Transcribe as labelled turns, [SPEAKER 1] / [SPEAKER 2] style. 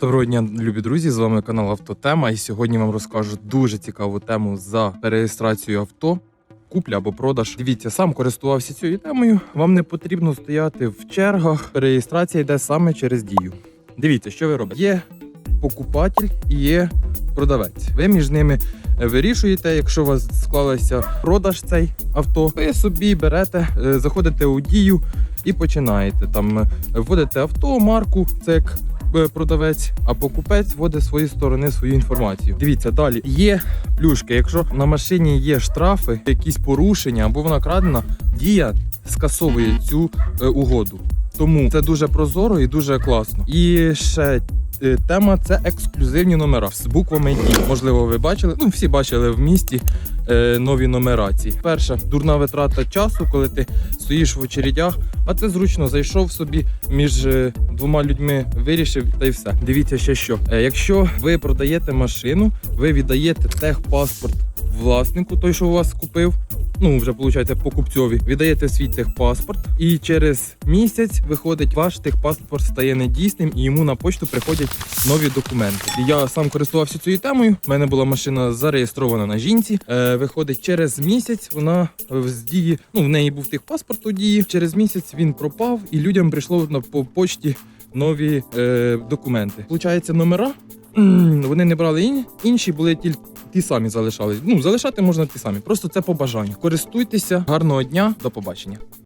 [SPEAKER 1] Доброго дня, любі друзі! З вами канал Автотема. І сьогодні вам розкажу дуже цікаву тему за перереєстрацію авто. Купля або продаж. Дивіться, сам користувався цією темою. Вам не потрібно стояти в чергах. Перереєстрація йде саме через дію. Дивіться, що ви робите. Є покупатель і є продавець. Ви між ними е, вирішуєте, якщо у вас склалося продаж цей авто, ви собі берете, е, заходите у дію і починаєте там е, вводите авто, марку, це як продавець, а покупець вводить з своєї сторони свою інформацію. Дивіться, далі є плюшки. Якщо на машині є штрафи, якісь порушення або вона крадена, дія скасовує цю е, угоду. Тому це дуже прозоро і дуже класно. І ще е, тема це ексклюзивні номера з буквами D. Можливо, ви бачили. Ну, всі бачили в місті е, нові нумерації. Перша дурна витрата часу, коли ти стоїш в очередях, а ти зручно зайшов собі між е, двома людьми, вирішив та й все. Дивіться ще що. Е, якщо ви продаєте машину, ви віддаєте техпаспорт власнику, той, що у вас купив. Ну, вже виходить, покупцьові, віддаєте свій техпаспорт, і через місяць виходить, ваш техпаспорт стає недійсним, і йому на почту приходять нові документи. Я сам користувався цією темою. У мене була машина зареєстрована на жінці. Е, виходить, через місяць вона з дії, ну в неї був техпаспорт у дії. Через місяць він пропав, і людям прийшло на по почті нові е, документи. Получається, номера. Вони не брали ін- інші, були тільки ті самі залишались. Ну залишати можна ті самі. Просто це по. Користуйтеся, гарного дня, до побачення.